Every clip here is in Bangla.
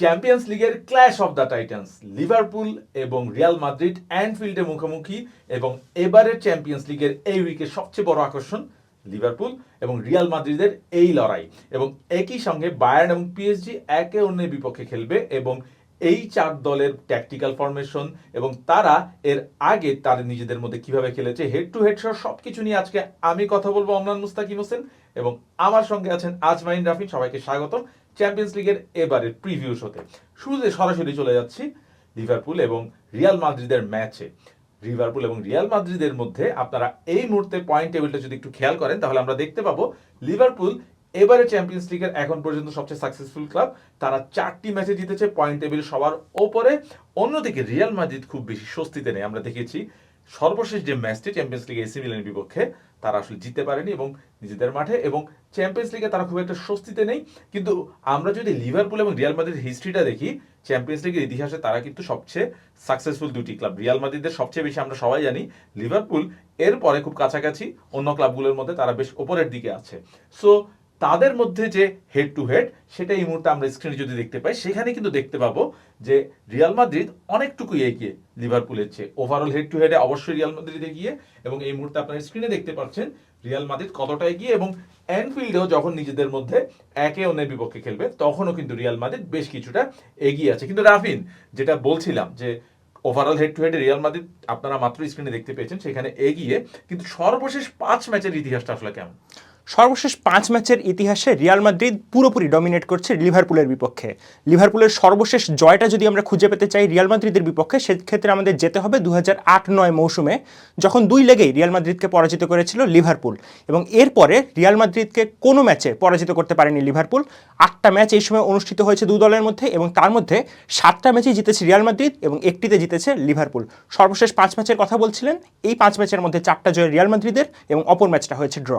চ্যাম্পিয়ন্স লিগের clash of the Titans Liverpool এবং রিয়াল মাদ্রিদ অ্যান্ডফিল্ডে মুখোমুখি এবং এবারের চ্যাম্পিয়ন্স লিগের এই উইকের সবচেয়ে বড় আকর্ষণ লিভারপুল এবং রিয়াল মাদ্রিদের এই লড়াই। এবং একই সঙ্গে বায়ার্ন এবং পিএসজি একে অন্যের বিপক্ষে খেলবে এবং এই চার দলের ট্যাকটিক্যাল ফরমেশন এবং তারা এর আগে তাদের নিজেদের মধ্যে কীভাবে খেলেছে হেড টু হেড সহ সবকিছু নিয়ে আজকে আমি কথা বলব অমরান মুস্তাকিম হোসেন এবং আমার সঙ্গে আছেন আজমাইন রাফিন, সবাইকে স্বাগতম। চ্যাম্পিয়ন্স লিগের এবারের প্রিভিউ শোতে শুরুতে সরাসরি চলে যাচ্ছি লিভারপুল এবং রিয়াল মাদ্রিদের ম্যাচে লিভারপুল এবং রিয়াল মাদ্রিদের মধ্যে আপনারা এই মুহূর্তে পয়েন্ট টেবিলটা যদি একটু খেয়াল করেন, তাহলে আমরা দেখতে পাবো লিভারপুল এবারে চ্যাম্পিয়ন্স লিগের এখন পর্যন্ত সবচেয়ে সাকসেসফুল ক্লাব তারা চারটি ম্যাচে জিতেছে পয়েন্ট টেবিল সবার ওপরে। অন্যদিকে রিয়াল মাদ্রিদ খুব বেশি স্বস্তিতে নেই। আমরা দেখেছি সর্বশেষ যে ম্যাচটি চ্যাম্পিয়ন্স লিগে এসি মিলানের বিপক্ষে, তারা আসলে জিততে পারেনি এবং নিজেদের মাঠে এবং চ্যাম্পিয়ন্স লিগে তারা খুব একটা স্বস্তিতে নেই। কিন্তু আমরা যদি লিভারপুল এবং রিয়াল মাদ্রিদ হিস্ট্রিটা দেখি চ্যাম্পিয়ন্স লিগের ইতিহাসে তারা কিন্তু সবচেয়ে সাকসেসফুল দুটি ক্লাব রিয়াল মাদ্রিদের সবচেয়ে বেশি আমরা সবাই জানি লিভারপুল এরপরে খুব কাছাকাছি অন্য ক্লাবগুলোর মধ্যে তারা বেশ ওপরের দিকে আছে। সো তাদের মধ্যে যে হেড টু হেড সেটা এই মুহূর্তে আমরা স্ক্রিনে যদি দেখতে পাই, সেখানে কিন্তু দেখতে পাবো যে রিয়াল মাদ্রিদ অনেকটুকু এগিয়ে লিভারপুলের চেয়ে। ওভারঅল হেড টু হেডে অবশ্যই রিয়াল মাদ্রিদ এগিয়ে এবং এই মুহূর্তে আপনারা স্ক্রিনে দেখতে পাচ্ছেন রিয়াল মাদ্রিদ কতটা এগিয়ে এবং অ্যানফিল্ডেও যখন নিজেদের মধ্যে একে অন্যের বিপক্ষে খেলবে, তখনও কিন্তু রিয়াল মাদ্রিদ বেশ কিছুটা এগিয়ে আছে। কিন্তু রাফিন, যেটা বলছিলাম যে overall head to head Real Madrid আপনারা মাত্র স্ক্রিনে দেখতে পেয়েছেন, সেখানে এগিয়ে, কিন্তু সর্বশেষ পাঁচ ম্যাচের ইতিহাসটা আসলে কেমন? সর্বশেষ পাঁচ ম্যাচের ইতিহাসে রিয়াল মাদ্রিদ পুরোপুরি ডমিনেট করছে লিভারপুলের বিপক্ষে। লিভারপুলের সর্বশেষ জয়টা যদি আমরা খুঁজে পেতে চাই রিয়াল মাদ্রিদের বিপক্ষে, সেক্ষেত্রে আমাদের যেতে হবে দু আট নয় মৌসুমে, যখন দুই লেগেই রিয়াল মাদ্রিদকে পরাজিত করেছিল লিভারপুল। এবং এরপরে রিয়াল মাদ্রিদকে কোনো ম্যাচে পরাজিত করতে পারেনি লিভারপুল। আটটা ম্যাচ এই সময় অনুষ্ঠিত হয়েছে দু দলের মধ্যে এবং তার মধ্যে সাতটা ম্যাচেই জিতেছে রিয়াল মাদ্রিদ এবং একটিতে জিতেছে লিভারপুল। সর্বশেষ পাঁচ ম্যাচের কথা বলছিলেন, এই পাঁচ ম্যাচের মধ্যে চারটা জয় রিয়াল মাদ্রিদের এবং অপর ম্যাচটা হয়েছে ড্র।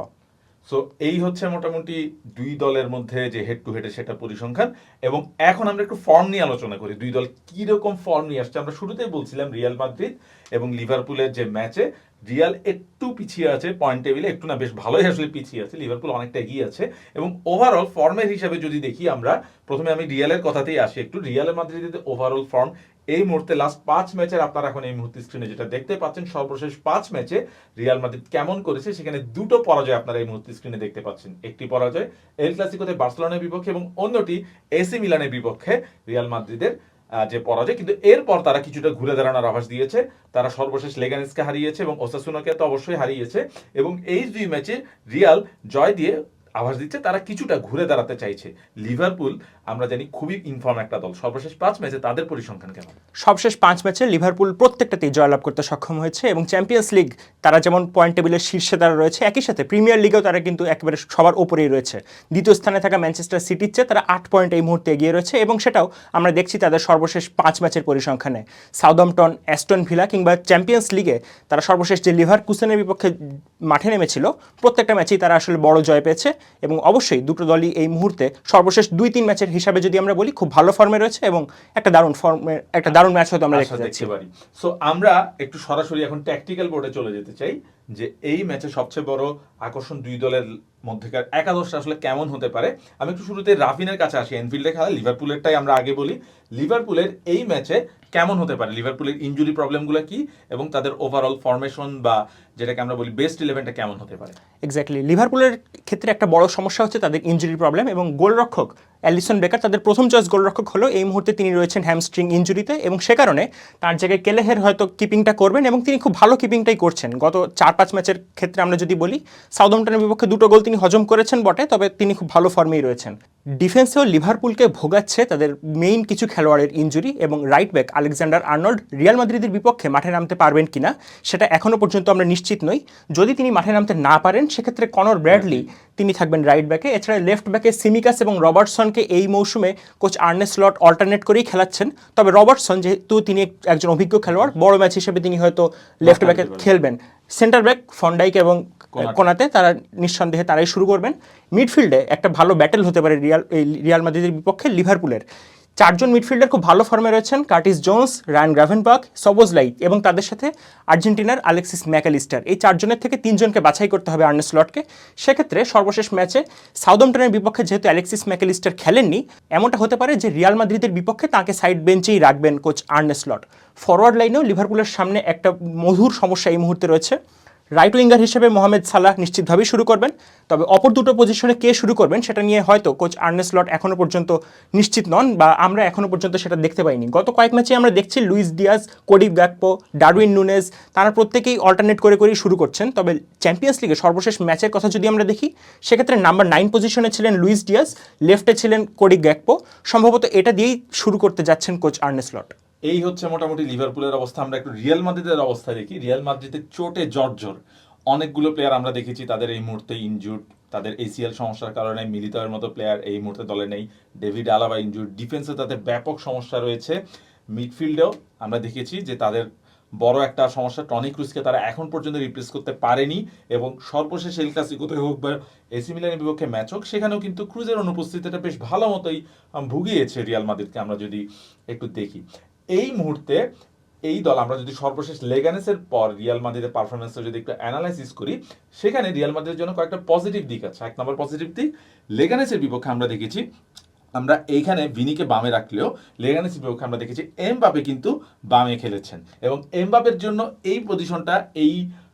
সো এই হচ্ছে মোটামুটি দুই দলের মধ্যে যে হেড টু হেডে সেটা পরিসংখ্যান এবং এখন আমরা একটু ফর্ম নিয়ে আলোচনা করি। দুই দল কি রকম ফর্ম নিয়ে আসছে? আমরা শুরুতেই বলছিলাম রিয়াল মাদ্রিদ এবং লিভারপুলের যে ম্যাচে রিয়াল একটু পিছিয়ে আছে পয়েন্ট টেবিলে একটু না, বেশ ভালোই আসলে পিছিয়ে আছে। লিভারপুল অনেকটা এগিয়ে আছে এবং ওভারঅল ফর্মের হিসাবে যদি দেখি আমরা, প্রথমে আমি রিয়ালের কথাতেই আসি। একটু রিয়াল মাদ্রিদের ওভারঅল ফর্ম এই মুহূর্তে লাস্ট পাঁচ ম্যাচের আপনারা এখন এই মুহূর্তে স্ক্রিনে যেটা দেখতে পাচ্ছেন, সর্বশেষ পাঁচ ম্যাচে রিয়াল মাদ্রিদ কেমন করেছে, সেখানে দুটো পরাজয় আপনারা এই মুহূর্তে স্ক্রিনে দেখতে পাচ্ছেন। একটি পরাজয় এল ক্লাসিকোতে বার্সেলোনার বিপক্ষে এবং অন্যটি এসি মিলানের বিপক্ষে রিয়াল মাদ্রিদের যে পরাজয়। কিন্তু এরপর তারা কিছুটা ঘুরে দাঁড়ানোর আভাস দিয়েছে। তারা সর্বশেষ লেগানিসকে হারিয়েছে এবং ওসাসুনাকে তো অবশ্যই হারিয়েছে। এবং এই দুই ম্যাচে রিয়াল জয় দিয়ে আভাস দিচ্ছে, তারা কিছুটা ঘুরে দাঁড়াতে চাইছে। লিভারপুল, আমরা জানি, খুবই ইনফর্ম একটা দল। সর্বশেষ পাঁচ ম্যাচে তাদের পরিসংখ্যান কেমন? সবশেষ পাঁচ ম্যাচে লিভারপুল প্রত্যেকটাতেই জয়লাভ করতে সক্ষম হয়েছে এবং চ্যাম্পিয়ন্স লিগ তারা যেমন পয়েন্ট টেবিলের শীর্ষে তারা রয়েছে, একই সাথে প্রিমিয়ার লিগেও তারা কিন্তু একেবারে সবার ওপরেই রয়েছে। দ্বিতীয় স্থানে থাকা ম্যানচেস্টার সিটির চেয়ে তারা আট পয়েন্ট এই মুহূর্তে এগিয়ে রয়েছে এবং সেটাও আমরা দেখছি তাদের সর্বশেষ পাঁচ ম্যাচের পরিসংখ্যানে। সাউদাম্পটন অ্যাস্টন ভিলা কিংবা চ্যাম্পিয়ন্স লিগে তারা সর্বশেষ যে লিভার কুসেনের বিপক্ষে মাঠে নেমেছিল, প্রত্যেকটা ম্যাচেই তারা আসলে বড় জয় পেয়েছে। এবং অবশ্যই দুটো দলই এই মুহূর্তে সর্বশেষ দুই তিন ম্যাচের হিসাবে যদি আমরা বলি খুব ভালো ফর্মে রয়েছে এবং একটা দারুণ ফর্মের একটা দারুণ ম্যাচ হয়তো আমরা দেখতে পারি। সো আমরা একটু সরাসরি এখন ট্যাকটিক্যাল বোর্ডে চলে যেতে চাই যে এই ম্যাচে সবচেয়ে বড় আকর্ষণ দুই দলের মধ্যেকার একাদশটা আসলে কেমন হতে পারে। আমি একটু শুরুতে রাফিনের কাছে আসি। এনফিল্ডে খেলা লিভারপুলেরটাই আমরা আগে বলি। লিভারপুলের এই ম্যাচে কেমন হতে পারে? লিভারপুলের ইঞ্জুরি প্রবলেমগুলো কি? এবং তাদের ওভারঅল ফরমেশন বা যেটাকে আমরা বলি বেস্ট ইলেভেনটা কেমন হতে পারে? এক্স্যাক্টলি লিভারপুলের ক্ষেত্রে একটা বড় সমস্যা হচ্ছে তাদের ইনজুরি প্রবলেম এবং গোলরক্ষক অ্যালিসন বেকার, তাদের প্রথম চয়েস গোলরক্ষক হলো এই মুহূর্তে তিনি রয়েছেন হ্যামস্ট্রিং ইঞ্জুরিতে এবং সে কারণে তার জায়গায় কেলেহের হয়তো কিপিংটা করবেন এবং তিনি খুব ভালো কিপিংটাই করছেন। গত চার পাঁচ ম্যাচের ক্ষেত্রে আমরা যদি বলি সাউদম্পটনের বিপক্ষে দুটো গোল তিনি হজম করেছেন বটে, তবে তিনি খুব ভালো ফর্মেই রয়েছেন। ডিফেন্সেও লিভারপুলকে ভোগাচ্ছে তাদের মেইন কিছু খেলোয়াড়ের ইনজুরি এবং right back Alexander Arnold Real মাদ্রিদের বিপক্ষে মাঠে নামতে পারবেন কিনা সেটা এখনও পর্যন্ত আমরা নিশ্চিত নই। যদি তিনি মাঠে নামতে না পারেন সেক্ষেত্রে কনর ব্র্যাডলি তিনি থাকবেন রাইট ব্যাকে। এছাড়া লেফট ব্যাকে সিমিকাস এবং রবার্টসনকে এই মৌসুমে কোচ আর্নে স্লট অল্টারনেট করেই খেলাচ্ছেন। তবে রবার্টসন যেহেতু তিনি এক- একজন অভিজ্ঞ খেলোয়াড় বড় ম্যাচ হিসেবে তিনি হয়তো লেফট ব্যাকে খেলবেন। সেন্টার ব্যাক ফন্ডাইক এবং কোনাতে। তারা নিঃসন্দেহে তারাই শুরু করবেন। মিডফিল্ডে একটা ভালো ব্যাটেল হতে পারে রিয়াল রিয়াল মাদ্রিদের বিপক্ষে লিভারপুলের। চারজন মিডফিল্ডার খুব ভালো ফর্মে রয়েছেন, Curtis Jones, Ryan Gravenberch, Szoboszlai এবং তাদের সাথে আর্জেন্টিনার আলেক্সিস ম্যাকালিস্টার। এই চারজনের থেকে তিনজনকে বাছাই করতে হবে আর্নেস লটকে। সেক্ষেত্রে সর্বশেষ ম্যাচে সাউদম্পটনের বিপক্ষে যেহেতু অ্যালেক্সিস ম্যাকালিস্টার খেলেননি, এমনটা হতে পারে যে রিয়াল মাদ্রিদের বিপক্ষে তাকে সাইড বেঞ্চেই রাখবেন কোচ আর্নেস লট। ফরওয়ার্ড লাইনেও লিভারপুলের সামনে একটা মধুর সমস্যা এই মুহূর্তে রয়েছে। রাইট উইঙ্গার হিসেবে মোহামেদ সালাহ নিশ্চিতভাবেই শুরু করবেন। তবে অপর দুটো পজিশনে কে শুরু করবেন সেটা নিয়ে হয়তো কোচ আর্নেস লট এখনও পর্যন্ত নিশ্চিত নন বা আমরা এখনও পর্যন্ত সেটা দেখতে পাইনি। গত কয়েক ম্যাচে আমরা দেখছি Luis Diaz Cody Gakpo, Darwin Nunez, তারা প্রত্যেকেই অল্টারনেট করে করেই শুরু করছেন। তবে চ্যাম্পিয়ন্স লিগে সর্বশেষ ম্যাচের কথা যদি আমরা দেখি, সেক্ষেত্রে নাম্বার নাইন পজিশনে ছিলেন লুইস ডিয়াস লেফটে ছিলেন কোডিভ গ্যাকপো। সম্ভবত এটা দিয়েই শুরু করতে যাচ্ছেন কোচ আর্নেস লট। এই হচ্ছে মোটামুটি লিভারপুলের অবস্থা। আমরা একটু রিয়াল মাদ্রিদের অবস্থা দেখি। রিয়াল মাদ্রিদের চোটে জর্জর। অনেকগুলো প্লেয়ার আমরা দেখেছি, তাদের এই মুহূর্তে ইনজুর্ড তাদের এসিএল সমস্যার কারণে মিলিতয়ের মতো প্লেয়ার এই মুহূর্তে দলে নেই। ডেভিড আলাবা ইনজুর্ড ডিফেন্সে তাদের ব্যাপক সমস্যা রয়েছে। মিডফিল্ডেও আমরা দেখেছি যে তাদের বড় একটা সমস্যা। টনি ক্রুজকে তারা এখন পর্যন্ত রিপ্লেস করতে পারেনি এবং সর্বশেষ এল ক্লাসিকোতে হোক বা এসি মিলানের বিপক্ষে ম্যাচ হোক, সেখানেও কিন্তু ক্রুজের অনুপস্থিতিটা বেশ ভালো মতোই ভুগিয়েছে রিয়াল মাদ্রিদকে আমরা যদি একটু দেখি। এই মুহূর্তে এই দল, আমরা যদি সর্বশেষ লেগানেসের পর রিয়াল মাদ্রিদের পারফরমেন্সটা যদি একটু অ্যানালাইসিস করি, সেখানে রিয়াল মাদ্রিদের জন্য কয়েকটা পজিটিভ দিক আছে। এক নম্বর পজিটিভ দিক লেগানেসের বিপক্ষে আমরা দেখেছি, আমরা এইখানে ভিনিকে বামে রাখলেও লেগানেসের বিপক্ষে আমরা দেখেছি এমবাপে কিন্তু বামে খেলেছেন। এবং এমবাপের জন্য এই পজিশনটা এই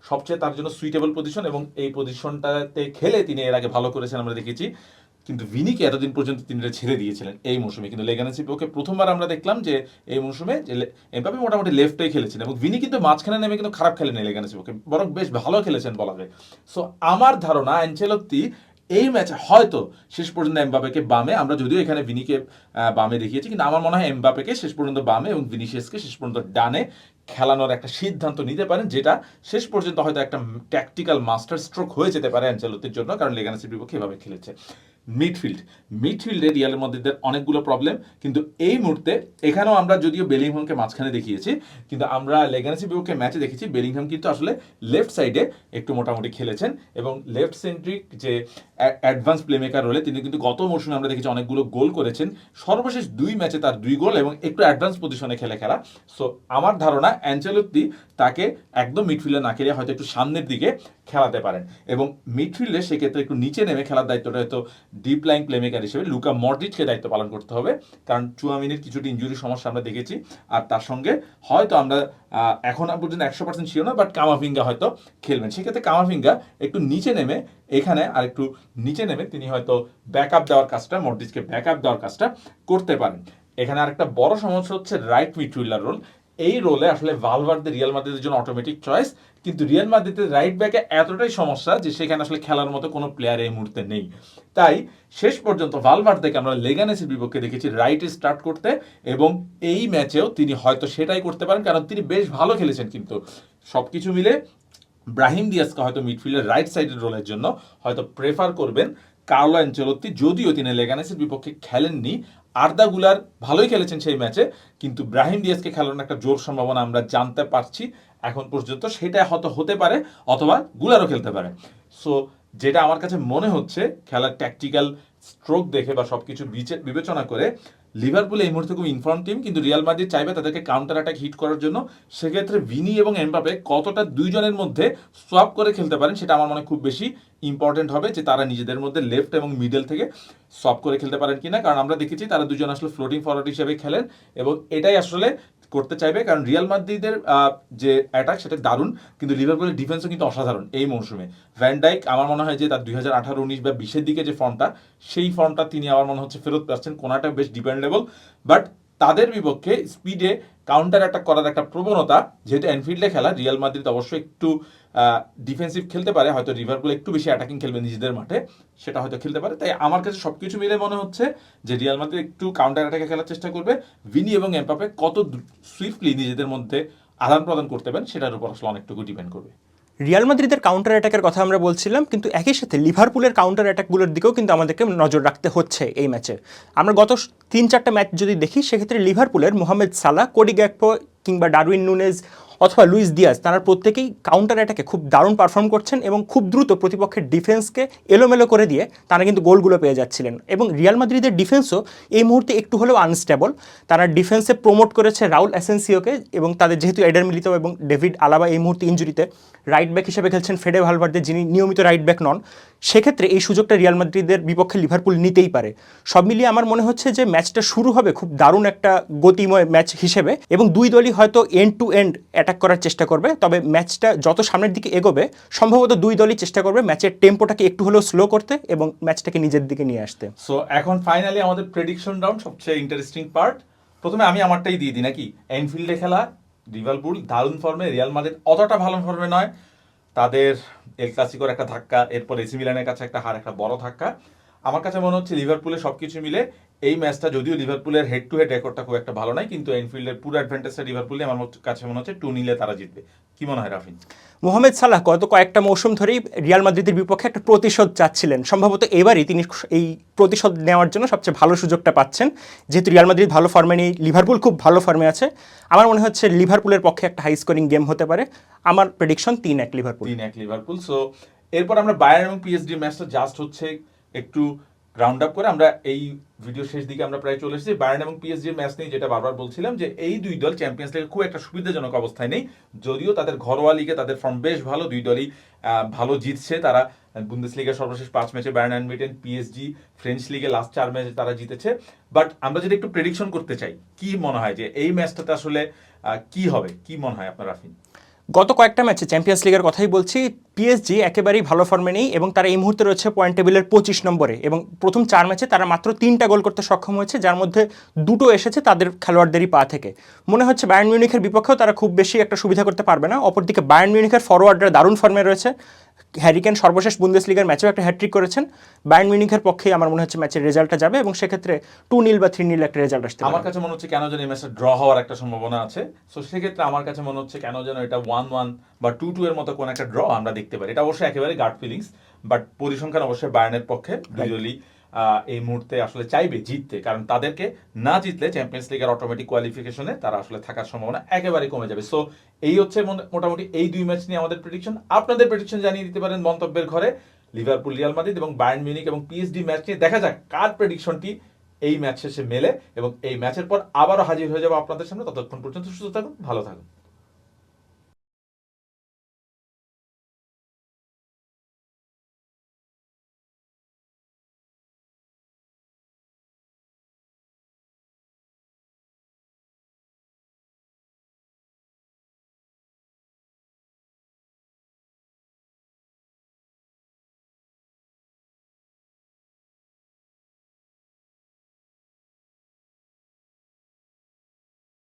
সবচেয়ে তার জন্য সুইটেবল পজিশন এবং এই পজিশনটাতে খেলে তিনি এর আগে ভালো করেছেন আমরা দেখেছি। কিন্তু ভিনিকে এতদিন পর্যন্ত তিনি ছেড়ে দিয়েছিলেন এই মৌসুমে। কিন্তু লেগানেসির বিপক্ষে প্রথমবার আমরা দেখলাম যে এই মৌসুমে যে এমবাপে মোটামুটি লেফটেই খেলেছেন এবং ভিনি কিন্তু মাঝখানে নেমে কিন্তু খারাপ খেলেন লেগানেসির বিপক্ষে বরং বেশ ভালো খেলেছেন বলা যায়। সো আমার ধারণা অ্যাঞ্চেলত্তি এই ম্যাচে হয়তো শেষ পর্যন্ত এমবাপেকে বামে, আমরা যদিও এখানে ভিনিকে বামে দেখিয়েছি, কিন্তু আমার মনে হয় এমবাপেকে শেষ পর্যন্ত বামে এবং ভিনিসিয়াসকে শেষ পর্যন্ত ডানে খেলানোর একটা সিদ্ধান্ত নিতে পারেন, যেটা শেষ পর্যন্ত হয়তো একটা ট্যাকটিক্যাল মাস্টার স্ট্রোক হয়ে যেতে পারে অ্যাঞ্চেলত্তির জন্য, কারণ লেগানেসির বিপক্ষে এভাবে খেলেছে। মিডফিল্ড মিডফিল্ডে রিয়ালের মধ্যে অনেকগুলো প্রবলেম কিন্তু এই মুহূর্তে এখানেও আমরা যদিও বেলিংহামকে মাঝখানে দেখিয়েছি, কিন্তু আমরা লেগানেসি বিপক্ষে ম্যাচে দেখেছি। বেলিংহাম কিন্তু আসলে লেফট সাইডে একটু মোটামুটি খেলেছেন এবং লেফট সেন্ট্রিক যে অ্যাডভান্স প্লেমেকার রোলে তিনি কিন্তু গত মৌসুমে আমরা দেখেছি অনেকগুলো গোল করেছেন। সর্বশেষ দুই ম্যাচে তার দুই গোল এবং একটু অ্যাডভান্স পজিশনে খেলে খেলা। সো আমার ধারণা অ্যাঞ্চেলত্তি তাকে একদম মিডফিল্ডে না খেলে হয়তো একটু সামনের দিকে খেলাতে পারেন। এবং মিডফিল্ডে সেক্ষেত্রে একটু নিচে নেমে খেলার দায়িত্বটা হয়তো ডিপ লাইন প্লেমেকার হিসেবে লুকা মডরিচকে দায়িত্ব পালন করতে হবে। কারণ চুয়ামিনির কিছুটি ইঞ্জুরি সমস্যা আমরা দেখেছি। আর তার সঙ্গে হয়তো আমরা এখন পর্যন্ত একশো পার্সেন্ট ছিল না বাট কামাভিঙ্গা হয়তো খেলবেন। সেক্ষেত্রে কামাভিঙ্গা একটু নিচে নেমে, এখানে আর একটু নিচে নেমে তিনি হয়তো ব্যাকআপ দেওয়ার কাজটা, মডরিচকে ব্যাকআপ দেওয়ার কাজটা করতে পারেন। এখানে আরেকটা বড় সমস্যা হচ্ছে রাইট মিডফিল্ডার রোল এই রোলে আসলে ভালভার্দে রিয়াল মাদ্রিদের জন্য অটোমেটিক চয়েস কিন্তু রিয়াল মাদ্রিদের রাইট ব্যাকে এতটাই সমস্যা যে সেখানে আসলে খেলার মতো কোনো প্লেয়ার এই মুহূর্তে নেই। তাই শেষ পর্যন্ত ভালভার্দেকে আমরা লেগানেসের বিপক্ষে দেখেছি রাইটে স্টার্ট করতে এবং এই ম্যাচেও তিনি হয়তো সেটাই করতে পারেন, কারণ তিনি বেশ ভালো খেলেছেন কিন্তু। সবকিছু মিলে ব্রাহিম দিয়াসকে হয়তো মিডফিল্ডের রাইট সাইডের রোলের জন্য হয়তো প্রেফার করবেন। কার্লো অ্যাঞ্চেলত্তি যদিও তিনি লেগানেসের বিপক্ষে খেলেননি, আর্দা গুলার ভালোই খেলেছেন সেই ম্যাচে, কিন্তু ব্রাহিম ডিয়াসকে খেলানোর একটা জোর সম্ভাবনা আমরা জানতে পারছি এখন পর্যন্ত, সেটা হয়তো হতে পারে অথবা গুলারও খেলতে পারে। সো যেটা আমার কাছে মনে হচ্ছে, খেলার ট্যাকটিক্যাল স্ট্রোক দেখে বা সবকিছু বিচে- বিবেচনা করে লিভারপুল এই মুহূর্তে খুব ইনফর্ম টিম কিন্তু রিয়াল মাদ্রিদ চাইবে তাদেরকে কাউন্টার অ্যাটাক হিট করার জন্য। সেক্ষেত্রে ভিনি এবং এমবাপে কতটা দুইজনের মধ্যে সোয়াপ করে খেলতে পারেন সেটা আমার মনে খুব বেশি ইম্পর্টেন্ট হবে যে তারা নিজেদের মধ্যে লেফট এবং মিডল থেকে সোয়াপ করে খেলতে পারেন কিনা। কারণ আমরা দেখেছি তারা দুজন আসলে ফ্লোটিং ফরওয়ার্ড হিসেবে খেলেন এবং এটাই আসলে করতে চাইবে, কারণ রিয়াল মাদ্রিদের যে অ্যাটাক সেটা দারুণ, কিন্তু লিভারপুলের ডিফেন্সও কিন্তু অসাধারণ এই মৌসুমে। ভ্যান ডাইক আমার মনে হয় যে তার দুই হাজার আঠারো উনিশ বা বিশের দিকে যে ফর্মটা সেই ফর্মটা তিনি আমার মনে হচ্ছে ফেরত পাচ্ছেন কোনাটা বেশ ডিপেন্ডেবল বাট তাদের বিপক্ষে স্পিডে কাউন্টার অ্যাটাক করার একটা প্রবণতা, যেহেতু অ্যানফিল্ডে খেলা রিয়াল মাদ্রিদ অবশ্যই একটু ডিফেন্সিভ খেলতে পারে, হয়তো লিভারপুল একটু বেশি অ্যাটাকিং খেলবে নিজেদের মাঠে, সেটা হয়তো খেলতে পারে। তাই আমার কাছে সব কিছু মিলে মনে হচ্ছে যে রিয়াল মাদ্রিদ একটু কাউন্টার অ্যাটাকে খেলার চেষ্টা করবে। ভিনি এবং এমপাপে কত সুইফটলি নিজেদের মধ্যে আদান প্রদান করতে পারেন, সেটার উপর আসলে অনেকটুকু ডিপেন্ড করবে। রিয়াল মাদ্রিদের কাউন্টার অ্যাটাকের কথা আমরা বলছিলাম, কিন্তু একই সাথে লিভারপুলের কাউন্টার অ্যাটাকগুলোর দিকেও কিন্তু আমাদেরকে নজর রাখতে হচ্ছে এই ম্যাচে আমরা গত তিন চারটা ম্যাচ যদি দেখি, সেক্ষেত্রে লিভারপুলের মোহাম্মদ সালা কোডি গ্যাকপো কিংবা ডারউইন নুনেজ অথবা লুইস দিয়াস তারা প্রত্যেকেই কাউন্টার অ্যাটাকে খুব দারুণ পারফর্ম করছেন এবং খুব দ্রুত প্রতিপক্ষের ডিফেন্সকে এলোমেলো করে দিয়ে তারা কিন্তু গোলগুলো পেয়ে যাচ্ছিলেন। এবং রিয়াল মাদ্রিদের ডিফেন্সও এই মুহূর্তে একটু হলেও আনস্টেবল তারা ডিফেন্সে প্রমোট করেছে রাউল অ্যাসেন্সিওকে এবং তাদের যেহেতু এডার মিলিত এবং ডেভিড আলাবা এই মুহূর্তে ইঞ্জুরিতে রাইট ব্যাক হিসেবে খেলছেন ফেডে ভালভার্দে, যিনি নিয়মিত রাইট ব্যাক নন। সেক্ষেত্রে এই সুযোগটা রিয়াল মাদ্রিদের বিপক্ষে লিভারপুল নিতেই পারে। সব মিলিয়ে আমার মনে হচ্ছে যে ম্যাচটা শুরু হবে খুব দারুণ একটা গতিময় ম্যাচ হিসেবে এবং দুই দলই হয়তো এন্ড টু এন্ড অ্যাটাক করার চেষ্টা করবে, তবে ম্যাচটা যত সামনের দিকে এগোবে, সম্ভবত দুই দলই চেষ্টা করবে ম্যাচের টেম্পোটাকে একটু হলেও স্লো করতে এবং ম্যাচটাকে নিজের দিকে নিয়ে আসতে। সো এখন ফাইনালি আমাদের প্রেডিকশন রাউন্ড সবচেয়ে ইন্টারেস্টিং পার্ট প্রথমে আমি আমারটাই দিয়ে দিই, নাকি? এনফিল্ডে খেলা লিভারপুল দারুণ ফর্মে রিয়াল মাদ্রিদ অতটা ভালো ফর্মে নয়। তাদের এল ক্লাসিকোর একটা ধাক্কা এরপর এসি মিলানের কাছে একটা হার একটা বড় ধাক্কা। আমার কাছে মনে হচ্ছে লিভারপুলের সবকিছু মিলে এই ম্যাচটা যদিও লিভারপুলের হেড টু হেড রেকর্ডটা খুব একটা ভালো নয় কিন্তু এনফিল্ডের পুরো অ্যাডভান্টেজটা লিভারপুলে আমার কাছে মনে হচ্ছে টু নিলে তারা জিতবে। কি মনে হয় রাফিন? মোহামেদ সালাহ গত কয়েকটা মৌসুম ধরেই রিয়াল মাদ্রিদের বিপক্ষে একটা প্রতিশোধ চাচ্ছিলেন। সম্ভবত এবারই তিনি এই প্রতিশোধ নেওয়ার জন্য সবচেয়ে ভালো সুযোগটা পাচ্ছেন। যেহেতু রিয়াল মাদ্রিদ ভালো ফর্মে নেই লিভারপুল খুব ভালো ফর্মে আছে। আমার মনে হচ্ছে লিভারপুলের পক্ষে একটা হাই স্কোরিং গেম হতে পারে। আমার প্রেডিকশন তিন এক লিভারপুল। তিন এক লিভারপুল। সো এরপর আমরা বায়ার এবং পিএসডি ম্যাচটা জাস্ট হচ্ছে একটু রাউন্ড আপ করে আমরা এই ভিডিও শেষ দিকে আমরা প্রায় চলে এসেছি। বায়ার্ন এবং পিএসজি ম্যাচ নিয়ে যেটা বারবার বলছিলাম যে এই দুই দল চ্যাম্পিয়ন্স লিগে খুব একটা সুবিধাজনক অবস্থায় নেই। যদিও তাদের ঘরোয়া লিগে তাদের ফর্ম বেশ ভালো, দুই দলই ভালো জিতছে। তারা বুন্দেস লিগের সর্বশেষ পাঁচ ম্যাচে বায়ার্ন অ্যান্ড পিএসজি ফ্রেঞ্চ লিগে লাস্ট চার ম্যাচে তারা জিতেছে। বাট আমরা যদি একটু প্রেডিকশন করতে চাই, কি মনে হয় যে এই ম্যাচটাতে আসলে কি হবে? কি মনে হয় আপনার রাফিন? গত কয়েকটা ম্যাচে চ্যাম্পিয়ন্স লিগের কথাই বলছি পিএসজি একেবারেই ভালো ফর্মে নেই এবং তারা এই মুহূর্তে রয়েছে পয়েন্ট টেবিলের পঁচিশ নম্বরে এবং প্রথম চার ম্যাচে তারা মাত্র তিনটা গোল করতে সক্ষম হয়েছে, যার মধ্যে দুটো এসেছে তাদের খেলোয়াড়দেরই পা থেকে। মনে হচ্ছে বায়ার্ন মিউনিখের বিপক্ষেও তারা খুব বেশি একটা সুবিধা করতে পারবে না, অপরদিকে বায়ার্ন মিউনিখের ফরওয়ার্ডরা দারুণ ফর্মে রয়েছে। হ্যারিকেন সর্বশেষ বুন্দেস লিগার ম্যাচেও একটা হ্যাট্রিক করেছেন। বায়ার্ন মিউনিখের পক্ষেই আমার মনে হচ্ছে ম্যাচের রেজাল্টটা যাবে এবং সেক্ষেত্রে টু নীল বা থ্রি নীল একটা রেজাল্ট আসছে আমার কাছে মনে হচ্ছে কেন যেন এই ম্যাচটা ড্র হওয়ার একটা সম্ভাবনা আছে। সো সেক্ষেত্রে আমার কাছে মনে হচ্ছে কেন যেন এটা ওয়ান ওয়ান বা টু টু এর মতো কোনো একটা ড্র আমরা দেখতে পারি। এটা অবশ্যই একেবারে গার্ড ফিলিংস বাট পরিসংখ্যান অবশ্যই বায়ার্নের পক্ষে। দুজনই এই মুহূর্তে আসলে চাইবে জিততে, কারণ তাদেরকে না জিতলে চ্যাম্পিয়ন্স লিগের অটোমেটিক কোয়ালিফিকেশনে তারা আসলে থাকার সম্ভাবনা একেবারে কমে যাবে। সো এই হচ্ছে মোটামুটি এই দুই ম্যাচ নিয়ে আমাদের প্রেডিকশন আপনাদের প্রেডিকশন জানিয়ে দিতে পারেন মন্তব্যের ঘরে। লিভারপুল রিয়াল মাদ্রিদ এবং বায়ার্ন মিউনিক এবং পিএসডি ম্যাচ নিয়ে দেখা যাক কার প্রেডিকশনটি এই ম্যাচ শেষে মেলে এবং এই ম্যাচের পর আবারও হাজির হয়ে যাব আপনাদের সামনে। ততক্ষণ পর্যন্ত সুস্থ থাকুন, ভালো থাকুন।